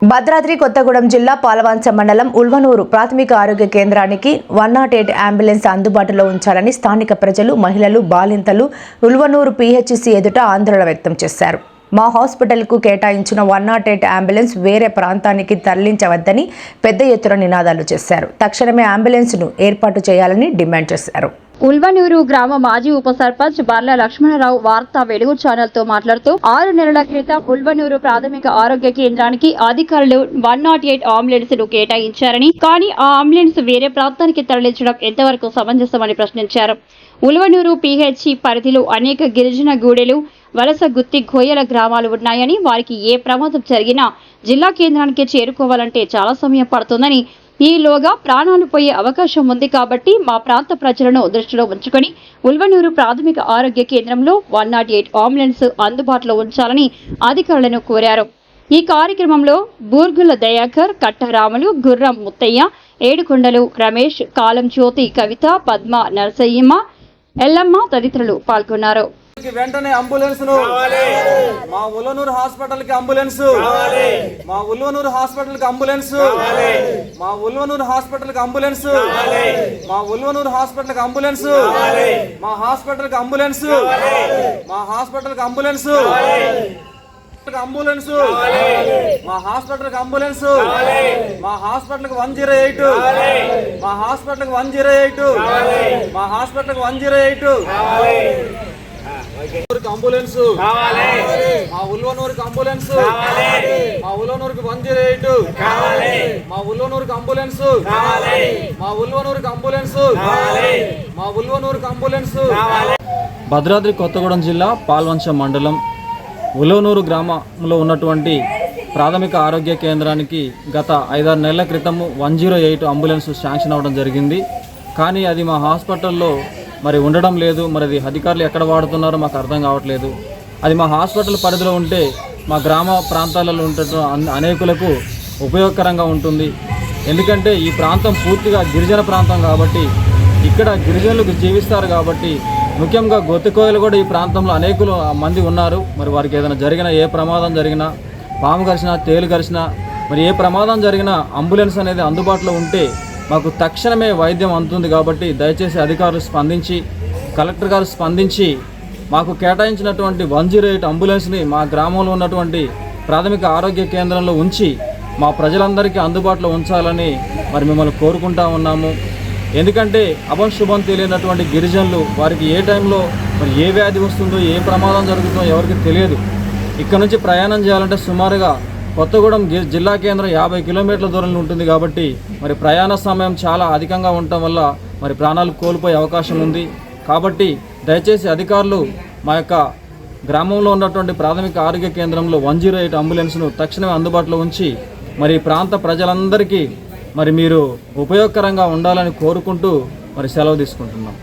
భద్రాద్రి కొత్తగూడెం జిల్లా పాలవాంచ మండలం ఉల్వనూరు ప్రాథమిక ఆరోగ్య కేంద్రానికి వన్ నాట్ ఎయిట్ అంబులెన్స్ అందుబాటులో ఉంచాలని స్థానిక ప్రజలు మహిళలు బాలింతలు ఉల్వనూరు పీహెచ్సి ఎదుట ఆందోళన వ్యక్తం చేశారు. మా హాస్పిటల్కు కేటాయించిన వన్ నాట్ ఎయిట్ అంబులెన్స్ వేరే ప్రాంతానికి తరలించవద్దని పెద్ద ఎత్తున నినాదాలు చేశారు. తక్షణమే అంబులెన్స్ను ఏర్పాటు చేయాలని డిమాండ్ చేశారు. ఉల్వనూరు గ్రామ మాజీ ఉప సర్పంచ్ బర్ల లక్ష్మణరావు వార్తా వెలుగు ఛానల్తో మాట్లాడుతూ ఆరు నెలల క్రితం ఉల్వనూరు ప్రాథమిక ఆరోగ్య కేంద్రానికి అధికారులు వన్ నాట్ ఎయిట్ అంబులెన్స్ను కేటాయించారని కానీ ఆ అంబులెన్స్ వేరే ప్రాంతానికి తరలించడం ఎంతవరకు సమంజసమని ప్రశ్నించారు. ఉల్వనూరు పీహెచ్సి పరిధిలో అనేక గిరిజన గూడెలు వలస గుత్తి గోయల గ్రామాలు ఉన్నాయని వారికి ఏ ప్రమాదం జరిగినా జిల్లా కేంద్రానికి చేరుకోవాలంటే చాలా సమయం పడుతుందని ఈలోగా ప్రాణాలు పోయే అవకాశం ఉంది కాబట్టి మా ప్రాంత ప్రజలను దృష్టిలో ఉంచుకొని ఉల్వనూరు ప్రాథమిక ఆరోగ్య కేంద్రంలో వన్ నాట్ ఎయిట్ అంబులెన్స్ అందుబాటులో ఉంచాలని అధికారులను కోరారు. ఈ కార్యక్రమంలో బూర్గుల దయాకర్ కట్టరాములు గుర్రం ముత్తయ్య ఏడుకొండలు రమేష్ కాలం జ్యోతి కవిత పద్మ నరసయ్యమ్మ ఎల్లమ్మ తదితరులు పాల్గొన్నారు. వెంటనే అంబులెన్స్ మా ఉల్లనూరు హాస్పిటల్కి అంబులెన్స్ మా ఉల్వనూరు హాస్పిటల్కి అంబులెన్స్ మా ఉల్వనూరు హాస్పిటల్కి అంబులెన్స్ మా ఉల్వనూరు హాస్పిటల్కి అంబులెన్స్ మా హాస్పిటల్కి అంబులెన్స్ మా హాస్పిటల్కి అంబులెన్స్ అంబులెన్స్ మా హాస్పిటల్కి అంబులెన్స్ మా హాస్పిటల్కి వన్ జీరో ఎయిట్ మా హాస్పిటల్కి వన్ జీరో ఎయిట్ మా హాస్పిటల్కి వన్ జీరో ఎయిట్ అంబులెన్స్. మా ఉల్వనూరుకి అంబులెన్స్. మా ఉల్వనూరుకి వన్ జీరో ఎయిట్. మా ఉల్వనూరుకి అంబులెన్స్. మా ఉల్వనూరుకి అంబులెన్స్. మా ఉల్వనూరుకి అంబులెన్స్. భద్రాద్రి కొత్తగూడెం జిల్లా పాల్వంచ మండలం ఉలవనూరు గ్రామంలో ఉన్నటువంటి ప్రాథమిక ఆరోగ్య కేంద్రానికి గత ఐదారు నెలల క్రితము one zero eight ambulance sanction అవ్వడం జరిగింది. కానీ అది మా హాస్పిటల్లో మరి ఉండడం లేదు మరి అది అధికారులు ఎక్కడ వాడుతున్నారో మాకు అర్థం కావట్లేదు. అది మా హాస్పిటల్ పరిధిలో ఉంటే మా గ్రామ ప్రాంతాలలో ఉండటం అనేకులకు ఉపయోగకరంగా ఉంటుంది. ఎందుకంటే ఈ ప్రాంతం పూర్తిగా గిరిజన ప్రాంతం కాబట్టి ఇక్కడ గిరిజనులకు జీవిస్తారు కాబట్టి ముఖ్యంగా గొత్తికోయలు కూడా ఈ ప్రాంతంలో అనేకులు మంది ఉన్నారు. మరి వారికి ఏదైనా జరిగినా ఏ ప్రమాదం జరిగినా పాము కరిచినా తేలు కరిచినా మరి ఏ ప్రమాదం జరిగినా అంబులెన్స్ అనేది అందుబాటులో ఉంటే మాకు తక్షణమే వైద్యం అందుతుంది కాబట్టి దయచేసి అధికారులు స్పందించి కలెక్టర్ గారు స్పందించి మాకు కేటాయించినటువంటి వన్ జీరో ఎయిట్ అంబులెన్స్ని మా గ్రామంలో ఉన్నటువంటి ప్రాథమిక ఆరోగ్య కేంద్రంలో ఉంచి మా ప్రజలందరికీ అందుబాటులో ఉంచాలని మరి మిమ్మల్ని కోరుకుంటా ఉన్నాము. ఎందుకంటే అభం శుభం తెలియనటువంటి గిరిజనులు వారికి ఏ టైంలో మరి ఏ వ్యాధి వస్తుందో ఏ ప్రమాదం జరుగుతుందో ఎవరికి తెలియదు. ఇక్కడ నుంచి ప్రయాణం చేయాలంటే సుమారుగా కొత్తగూడెం జిల్లా కేంద్రం యాభై కిలోమీటర్ల దూరంలో ఉంటుంది కాబట్టి మరి ప్రయాణ సమయం చాలా అధికంగా ఉండటం వల్ల మరి ప్రాణాలు కోల్పోయే అవకాశం ఉంది. కాబట్టి దయచేసి అధికారులు మా యొక్క గ్రామంలో ఉన్నటువంటి ప్రాథమిక ఆరోగ్య కేంద్రంలో వన్ జీరో ఎయిట్ అంబులెన్స్ను తక్షణమే అందుబాటులో ఉంచి మరి ప్రాంత ప్రజలందరికీ మరి మీరు ఉపయోగకరంగా ఉండాలని కోరుకుంటూ మరి సెలవు తీసుకుంటున్నాం.